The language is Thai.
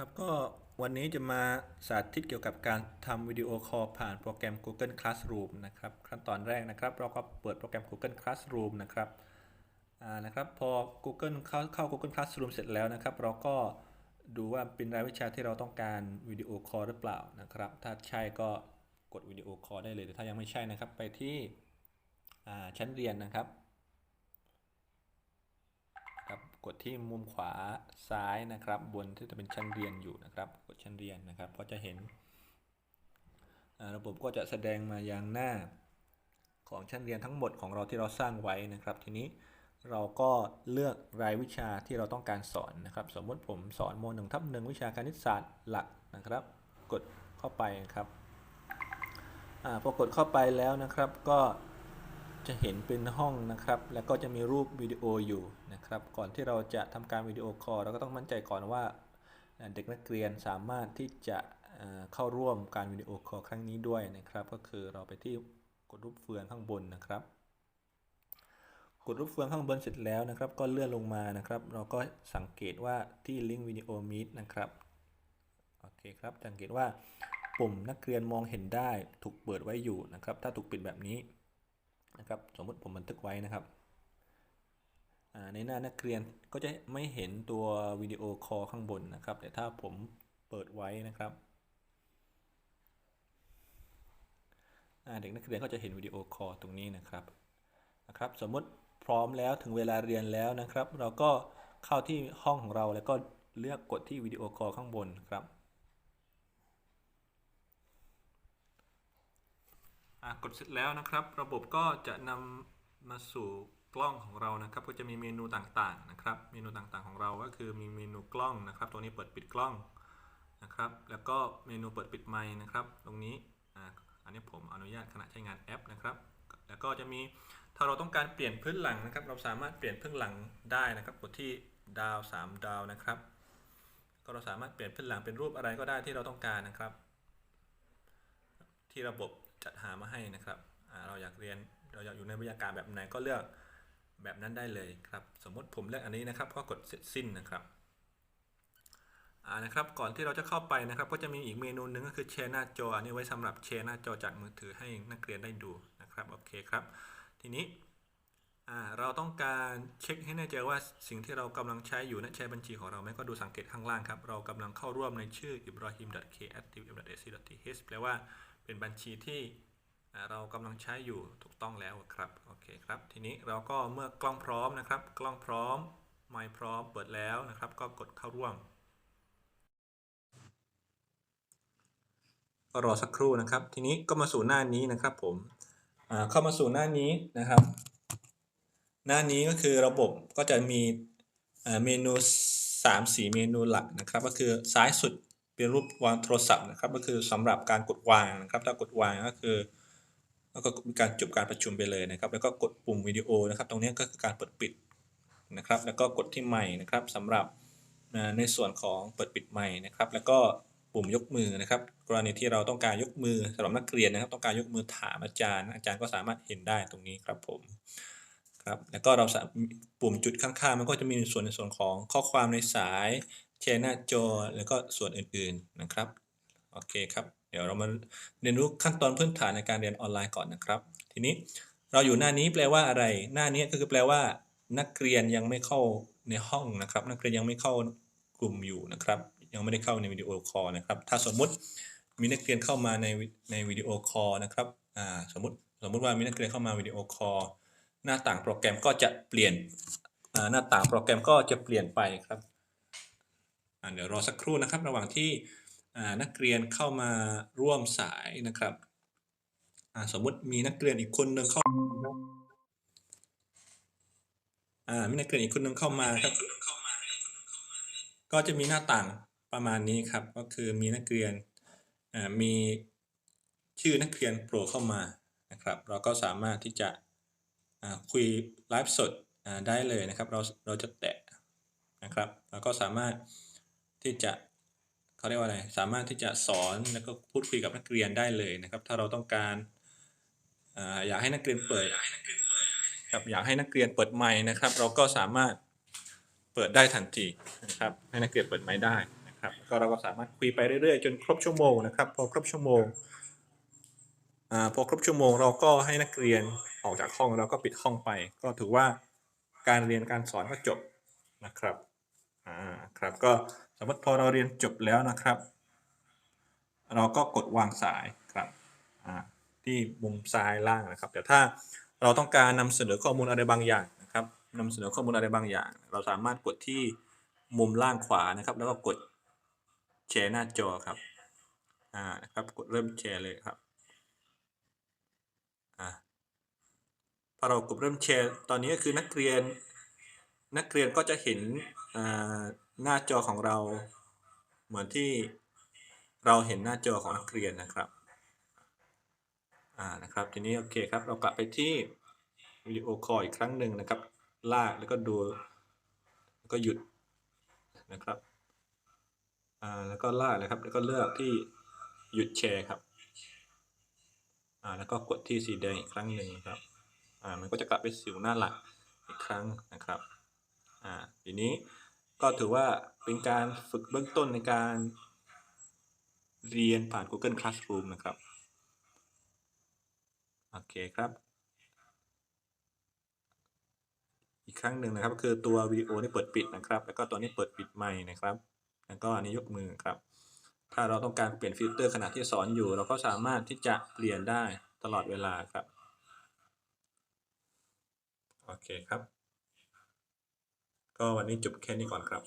ครับก็วันนี้จะมาสาธิตเกี่ยวกับการทำวิดีโอคอลผ่านโปรแกรม Google Classroom นะครับขั้นตอนแรกนะครับ เราก็เปิดโปรแกรม Google Classroom นะครับอ่านะครับพอ Google เข้าเข้า Google Classroom เสร็จแล้วนะครับ เราก็ดูว่าเป็นรายวิชาที่เราต้องการวิดีโอคอลหรือเปล่านะครับ ถ้าใช่ก็กดวิดีโอคอลได้เลยแต่ถ้ายังไม่ใช่นะครับ ไปที่ชั้นเรียนนะครับ ครับ กดที่มุมขวาซ้ายนะครับ บนที่จะเป็นชั้นเรียนอยู่นะครับ กดชั้นเรียนนะครับ ก็จะเห็น ระบบก็จะแสดงมายังหน้าของชั้นเรียนทั้งหมดของเราที่เราสร้างไว้นะครับ ทีนี้เราก็เลือกรายวิชาที่เราต้องการสอนนะครับ สมมติผมสอนโมหนึ่งทับหนึ่งวิชาคณิตศาสตร์หลักนะครับ กดเข้าไปครับอพอกดเข้าไปแล้วนะครับก็ จะเห็นเป็นห้องนะครับ แล้วก็จะมีรูปวิดีโออยู่นะครับ ก่อนที่เราจะทำการวิดีโอคอลเราก็ต้องมั่นใจก่อนว่าเด็กนักเรียนสามารถที่จะเอ่อเข้าร่วมการวิดีโอคอลครั้งนี้ด้วยนะครับ ก็คือเราไปที่กดรูปเฟืองข้างบนนะครับ กดรูปเฟืองข้างบนเสร็จแล้วนะครับ ก็เลื่อนลงมานะครับ เราก็สังเกตว่าที่ลิงก์วิดีโอมีดนะครับโอเคครับสังเกตว่าปุ่มนักเรียนมองเห็นได้ถูกเปิดไว้อยู่นะครับ ถ้าถูกปิดแบบนี้ นะครับ สมมติผมบันทึกไว้นะครับ ในหน้านักเรียนก็จะไม่เห็นตัววิดีโอคอลข้างบนนะครับ แต่ถ้าผมเปิดไว้นะครับเด็กนักเรียนก็จะเห็นวิดีโอคอลตรงนี้นะครับนะครับ สมมติพร้อมแล้วถึงเวลาเรียนแล้วนะครับ เราก็เข้าที่ห้องของเราแล้วก็เลือกกดที่วิดีโอคอลข้างบนครับ อะ กดเสร็จแล้วนะครับ ระบบก็จะนำมาสู่กล้องของเรานะครับ ก็จะมีเมนูต่างๆนะครับ เมนูต่างๆของเราก็คือมีเมนูกล้องนะครับ ตัวนี้เปิดปิดกล้องนะครับ แล้วก็เมนูเปิดปิดไมค์นะครับ ตรงนี้อะอันนี้ผมอนุญาตขณะใช้งานแอปนะครับ แล้วก็จะมีถ้าเราต้องการเปลี่ยนพื้นหลังนะครับ เราสามารถเปลี่ยนพื้นหลังได้นะครับ กดที่ดาว 3 ดาวนะครับ ก็เราสามารถเปลี่ยนพื้นหลังเป็นรูปอะไรก็ได้ที่เราต้องการนะครับ ที่ระบบ จัดหามาให้นะครับเราอยากเรียนเราอยากอยู่ในบรรยากาศแบบไหนก็เลือกแบบนั้นได้เลยครับ สมมติผมเลือกอันนี้นะครับก็กดเสร็จสิ้นนะครับอ่านะครับก่อนที่เราจะเข้าไปนะครับ ก็จะมีอีกเมนูหนึ่งก็คือแชร์หน้าจออันนี้ไว้สำหรับแชร์หน้าจอจากมือถือให้นักเรียนได้ดูนะครับโอเคครับ ทีนี้เราต้องการเช็คให้แน่ใจว่าสิ่งที่เรากำลังใช้อยู่นั้นใช้บัญชีของเราไหมก็ดูสังเกตข้างล่างครับ เรากำลังเข้าร่วมในชื่อ ibrahim.k@tvm.ac.th แปลว่า เป็นบัญชีที่เรากำลังใช้อยู่ถูกต้องแล้วครับโอเคครับ ทีนี้เราก็เมื่อกล้องพร้อมนะครับ กล้องพร้อมไมค์พร้อมเปิดแล้วนะครับ ก็กดเข้าร่วมรอสักครู่นะครับ ทีนี้ก็มาสู่หน้านี้นะครับ ผมเข้ามาสู่หน้านี้นะครับ หน้านี้ก็คือระบบก็จะมีเมนู 3 4 เมนูหลักนะครับ ก็คือซ้ายสุด เป็นรูปวางโทรศัพท์นะครับ ก็คือสำหรับการกดวางนะครับ ถ้ากดวางก็คือแล้วก็มีการจบการประชุมไปเลยนะครับ แล้วก็กดปุ่มวิดีโอนะครับ ตรงนี้ก็คือการเปิดปิดนะครับ แล้วก็กดที่ไมค์นะครับสำหรับในส่วนของเปิดปิดไมค์นะครับ แล้วก็ปุ่มยกมือนะครับ กรณีที่เราต้องการยกมือสำหรับนักเรียนนะครับ ต้องการยกมือถามอาจารย์ อาจารย์ก็สามารถเห็นได้ตรงนี้ครับผมครับแล้วก็เราปุ่มจุดข้างๆ มันก็จะมีในส่วนในส่วนของข้อความในสาย แชร์หน้าจอแล้วก็ส่วนอื่นๆนะครับโอเคครับเดี๋ยวเรามาเรียนรู้ขั้นตอนพื้นฐานในการเรียนออนไลน์ก่อนนะครับ ทีนี้เราอยู่หน้านี้แปลว่าอะไร หน้านี้ก็คือแปลว่า นักเรียนยังไม่เข้าในห้องนะครับ นักเรียนยังไม่เข้ากลุ่มอยู่นะครับ ยังไม่ได้เข้าในวิดีโอคอลนะครับ ถ้าสมมุติมีนักเรียนเข้ามาในในวิดีโอคอลนะครับอ่าสมมติสมมุติว่ามีนักเรียนเข้ามาวิดีโอคอลหน้าต่างโปรแกรมก็จะเปลี่ยนอ่าหน้าต่างโปรแกรมก็จะเปลี่ยนไปครับ เดี๋ยวรอสักครู่นะครับ ระหว่างที่นักเรียนเข้ามาร่วมสายนะครับสมมติมีนักเรียนอีกคนหนึ่งเข้าอ่ามีนักเรียนอีกคนหนึ่งเข้ามาครับ ก็จะมีหน้าต่างประมาณนี้ครับ ก็คือมีนักเรียนอ่ามีชื่อนักเรียนโผล่เข้ามานะครับ เราก็สามารถที่จะคุยไลฟ์สดได้เลยนะครับ เราเราจะแตะนะครับ แล้วก็สามารถ ที่จะเขาเรียกว่าอะไรสามารถที่จะสอนแล้วก็พูดคุยกับนักเรียนได้เลยนะครับ ถ้าเราต้องการอยากให้นักเรียนเปิดครับอยากให้นักเรียนเปิดไมค์นะครับ เราก็สามารถเปิดได้ทันทีนะครับให้นักเรียนเปิดไมค์ได้นะครับก็เราก็สามารถคุยไปเรื่อยๆ จนครบชั่วโมงนะครับพอครบชั่วโมงอพอครบชั่วโมงเราก็ให้นักเรียนออกจากห้องเราก็ปิดห้องไป ก็ถือว่าการเรียนการสอนก็จบนะครับอ่าครับก็ สมมติพอเราเรียนจบแล้วนะครับ เราก็กดวางสายครับที่มุมซ้ายล่างนะครับ แต่ถ้าเราต้องการนำเสนอข้อมูลอะไรบางอย่างนะครับนำเสนอข้อมูลอะไรบางอย่าง เราสามารถกดที่มุมล่างขวานะครับ แล้วก็กดแชร์หน้าจอครับอ่านะครับกดเริ่มแชร์เลยครับอ่าพอเรากดเริ่มแชร์ ตอนนี้ก็คือนักเรียนนักเรียนก็จะเห็นอ่า หน้าจอของเราเหมือนที่เราเห็นหน้าจอของนักเรียนนะครับอ่านะครับทีนี้โอเคครับเรากลับไปที่วิดีโอคอลอีกครั้งหนึ่งนะครับ ลากแล้วก็ดูแล้วก็หยุดนะครับอ่าแล้วก็ลากนะครับแล้วก็เลือกที่หยุดแชร์ครับอ่าแล้วก็กดที่สีแดงอีกครั้งหนึ่งครับอ่ามันก็จะกลับไปสู่หน้าหลักอีกครั้งนะครับอ่าทีนี้ ก็ถือว่าเป็นการฝึกเบื้องต้นในการเรียนผ่าน Google Classroom นะครับ โอเคครับ อีกครั้งหนึ่งนะครับคือตัววิดีโอนี่เปิดปิดนะครับ แล้วก็ตัวนี้เปิดปิดไมค์นะครับ แล้วก็อันนี้ยกมือครับ ถ้าเราต้องการเปลี่ยนฟิลเตอร์ขณะที่สอนอยู่ เราก็สามารถที่จะเปลี่ยนได้ตลอดเวลาครับ โอเคครับ ก็วันนี้จบแค่นี้ก่อนครับ